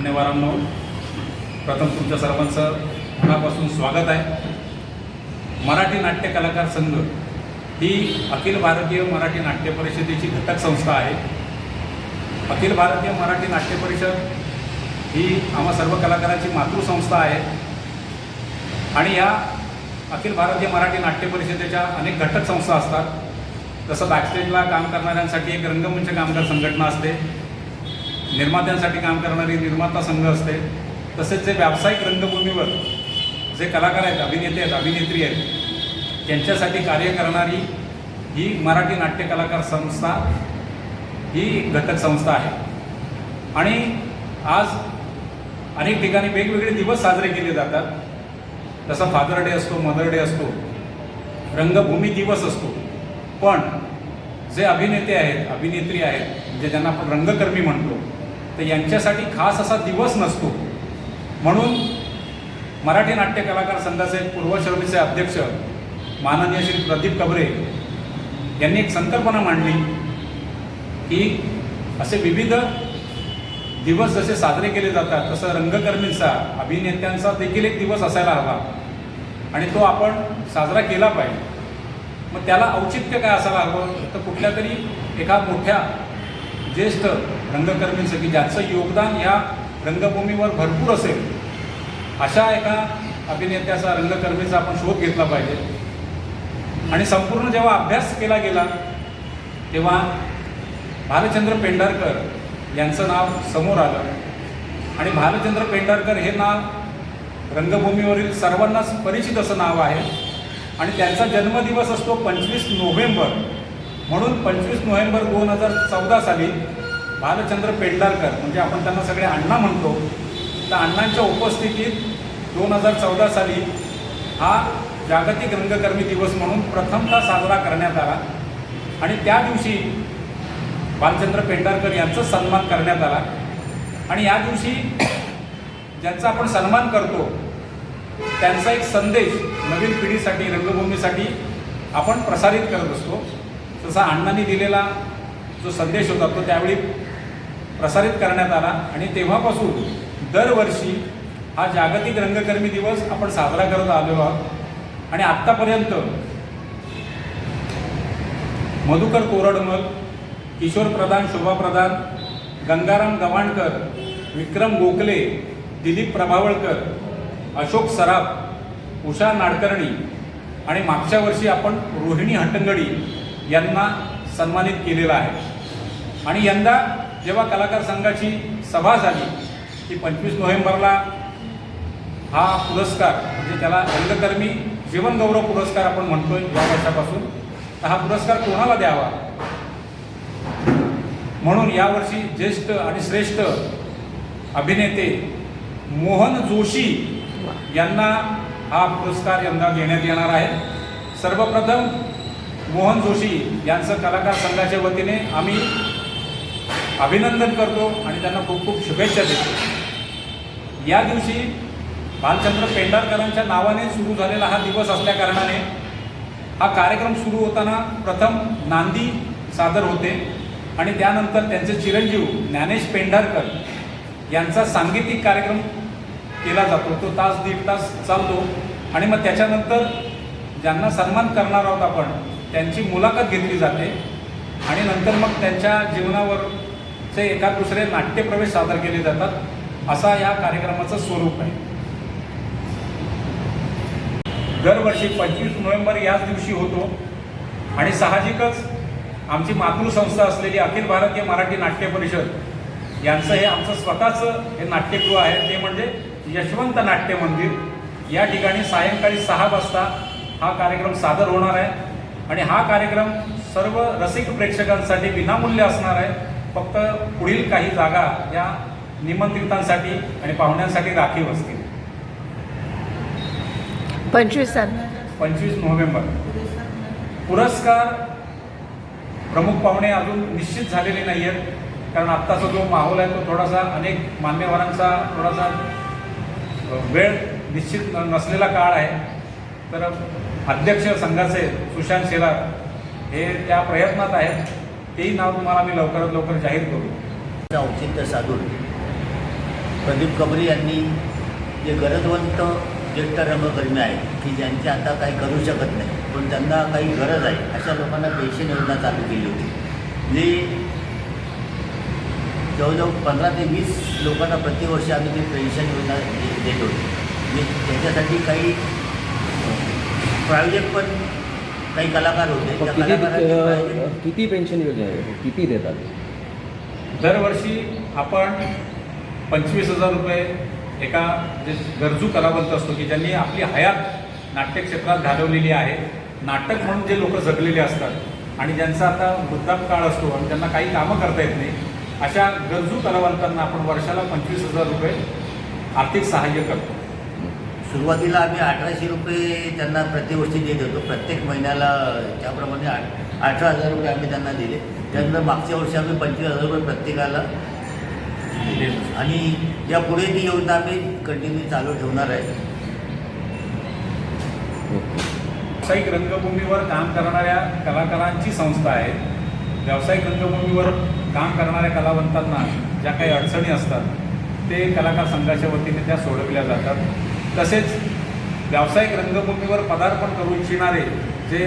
मान्यवरांनो प्रथम तुमच्या सर्वांचं मनापासून स्वागत आहे. मराठी नाट्य कलाकार संघ ही अखिल भारतीय मराठी नाट्य परिषदेची घटक संस्था आहे. अखिल भारतीय मराठी नाट्य परिषद ही आम्हा सर्व कलाकारांची मातृसंस्था आहे. आणि या अखिल भारतीय मराठी नाट्य परिषदेच्या अनेक घटक संस्था असतात. जसं बॅकस्टेजला काम करणाऱ्यांसाठी एक रंगमंच कामगार संघटना असते. निर्मात्यांसाठी काम करणारी निर्माता संघ असते. तसेच जे व्यावसायिक रंगभूमीवर जे कलाकार आहेत अभिनेते आहेत अभिनेत्री आहेत त्यांच्यासाठी कार्य करणारी ही मराठी नाट्य कलाकार संस्था ही घटक संस्था आहे. आणि आज अनेक ठिकाणी वेगवेगळे दिवस साजरे केले जातात. जसा फादर डे असतो मदर डे असतो रंगभूमी दिवस असतो. पण जे अभिनेते आहेत अभिनेत्री आहेत म्हणजे ज्यांना आपण रंगकर्मी म्हणतो तर यांच्यासाठी खास असा दिवस नसतो. म्हणून मराठी नाट्य कलाकार संघाचे पूर्वश्रमीचे अध्यक्ष माननीय श्री प्रदीप कबरे यांनी एक संकल्पना मांडली की असे विविध दिवस जसे साजरे केले जातात तसं रंगकर्मींचा अभिनेत्यांचा देखील एक दिवस असायला हवा. आणि तो आपण साजरा केला पाहिजे. मग त्याला औचित्य काय असायला हवं? तर कुठल्या तरी एका मोठ्या ज्येष्ठ रंगकर्मींचं की ज्याचं योगदान ह्या रंगभूमीवर भरपूर असेल अशा एका अभिनेत्याचा रंगकर्मीचा आपण शोध घेतला पाहिजे. आणि संपूर्ण जेव्हा अभ्यास केला गेला तेव्हा भालचंद्र पेंढारकर यांचं नाव समोर आलं. आणि भालचंद्र पेंढारकर हे नाव रंगभूमीवरील सर्वांनाच परिचित असं नाव आहे. आणि त्यांचा जन्मदिवस असतो पंचवीस नोव्हेंबर. म्हणून पंचवीस नोव्हेंबर दोन हजार चौदा साली भालचंद्र पेंढारकर म्हणजे आपण त्यांना सगळे अण्णा म्हणतो तर अण्णांच्या उपस्थितीत दोन हजार चौदा साली हा जागतिक रंगकर्मी दिवस म्हणून प्रथमतः साजरा करण्यात आला. आणि त्या दिवशी भालचंद्र पेंढारकर यांचा सन्मान करण्यात आला. आणि या दिवशी ज्यांचा आपण सन्मान करतो त्यांचा एक संदेश नवीन पिढीसाठी रंगभूमीसाठी आपण प्रसारित करत असतो. तसा अण्णांनी दिलेला जो संदेश होता तो त्यावेळी प्रसारित करण्यात आला आणि तेव्हापासून दरवर्षी हा जागतिक रंगकर्मी दिवस आपण साजरा करत आलेलो आहोत. आणि आत्तापर्यंत मधुकर कोरडमल किशोर प्रधान शोभा प्रधान गंगाराम गवाणकर विक्रम गोखले दिलीप प्रभावळकर अशोक सराफ उषा नाडकर्णी आणि मागच्या वर्षी आपण रोहिणी हट्टंगडी यांना सन्मानित केलेला आहे. आणि यंदा जेव्हा कलाकार संघाची सभा झाली की पंचवीस नोव्हेंबरला हा पुरस्कार म्हणजे त्याला रंगकर्मी जीवनगौरव पुरस्कार आपण म्हणतोय या वर्षापासून तर हा पुरस्कार कोणाला द्यावा? म्हणून यावर्षी ज्येष्ठ आणि श्रेष्ठ अभिनेते मोहन जोशी यांना हा पुरस्कार यंदा देण्यात येणार आहे. सर्वप्रथम मोहन जोशी यांचं कलाकार संघाच्या वतीने आम्ही अभिनंदन करतो आणि त्यांना खूप खूप शुभेच्छा देतो. या दिवशी भालचंद्र पेंढारकरांच्या नावाने सुरू झालेला हा दिवस असल्याकारणाने हा कार्यक्रम सुरू होताना प्रथम नांदी सादर होते आणि त्यानंतर त्यांचे चिरंजीव ज्ञानेश पेंढारकर यांचा सांगीतिक कार्यक्रम केला जातो. तो तास दीड तास चालतो आणि मग त्याच्यानंतर ज्यांना सन्मान करणार आहोत आपण त्यांची मुलाखत घेतली जाते आणि नंतर मग त्यांच्या जीवनावर ते एका दुसरे नाट्यप्रवेश सादर केले जातात असा या कार्यक्रमाचं स्वरूप आहे. दरवर्षी पंचवीस नोव्हेंबर याच दिवशी होतो आणि साहजिकच आमची मातृसंस्था असलेली अखिल भारतीय मराठी नाट्य परिषद यांचं हे आमचं स्वतःचं हे नाट्यगृह आहे ते म्हणजे यशवंत नाट्य मंदिर. या ठिकाणी सायंकाळी सहा वाजता हा कार्यक्रम सादर होणार आहे आणि हा कार्यक्रम सर्व रसिक प्रेक्षकांसाठी विनामूल्य असणार आहे. फक्त पुढील काही जागा या निमंत्रितांसाठी आणि पाहुण्यांसाठी राखीव असतील. पंचवीस पंचवीस नोव्हेंबर. पुरस्कार प्रमुख पाहुणे अजून निश्चित झालेले नाही आहेत कारण आत्ताचा जो माहोल आहे तो थोडासा अनेक मान्यवरांचा थोडासा वेळ निश्चित नसलेला काळ आहे. तर अध्यक्ष संघाचे सुशांत शेलार हे त्या प्रयत्नात आहेत. तेही नाव तुम्हाला मी लवकरात लवकर जाहीर करू. औचित्य साधून प्रदीप कबरी यांनी जे गरजवंत ज्येष्ठ रंगकर्मी आहेत की ज्यांचे आता काही करू शकत नाही पण त्यांना काही गरज आहे अशा लोकांना पेन्शन योजना चालू केली होती. जे जवळजवळ पंधरा ते वीस लोकांना प्रतिवर्षी आम्ही ती पेन्शन योजना दे- देत होती. म्हणजे त्याच्यासाठी काही प्रायोजक पण काही कलाकार होते त्या किती कलाकारांचे अ, प्रायोजक किती पेन्शन योजना आहे किती देतात? दरवर्षी आपण पंचवीस हजार रुपये एका जे गरजू कलावंत असतो की ज्यांनी आपली हयात नाट्यक्षेत्रात घालवलेली आहे. नाटक म्हणून जे लोक जगलेले असतात आणि ज्यांचा आता वृद्धापकाळ असतो आणि त्यांना काही कामं करता येत नाही अशा गरजू कलावंतांना आपण वर्षाला पंचवीस हजार रुपये आर्थिक सहाय्य करतो. सुरुवातीला आम्ही अठराशे रुपये त्यांना प्रतिवर्षी देत होतो. प्रत्येक महिन्याला त्याप्रमाणे आठ अठरा हजार रुपये आम्ही त्यांना दिले. त्यानंतर मागच्या वर्षी आम्ही पंचवीस हजार रुपये प्रत्येकाला दिले. आणि यापुढे ती योजना आम्ही कंटिन्यू चालू ठेवणार आहे. व्यावसायिक रंगभूमीवर काम करणाऱ्या कलाकारांची संस्था आहे. व्यावसायिक रंगभूमीवर काम करणाऱ्या कलावंतांना ज्या काही अडचणी असतात ते कलाकार संघाच्या वतीने त्या सोडविल्या जातात. तसेच व्यावसायिक रंगभूमीवर पदार्पण करू इच्छिणारे जे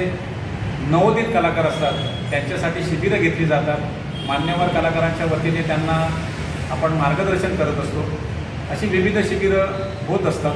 नवोदित कलाकार असतात त्यांच्यासाठी शिबिरं घेतली जातात. मान्यवर कलाकारांच्या वतीने त्यांना आपण मार्गदर्शन करत असतो. अशी विविध शिबिरं होत असतात.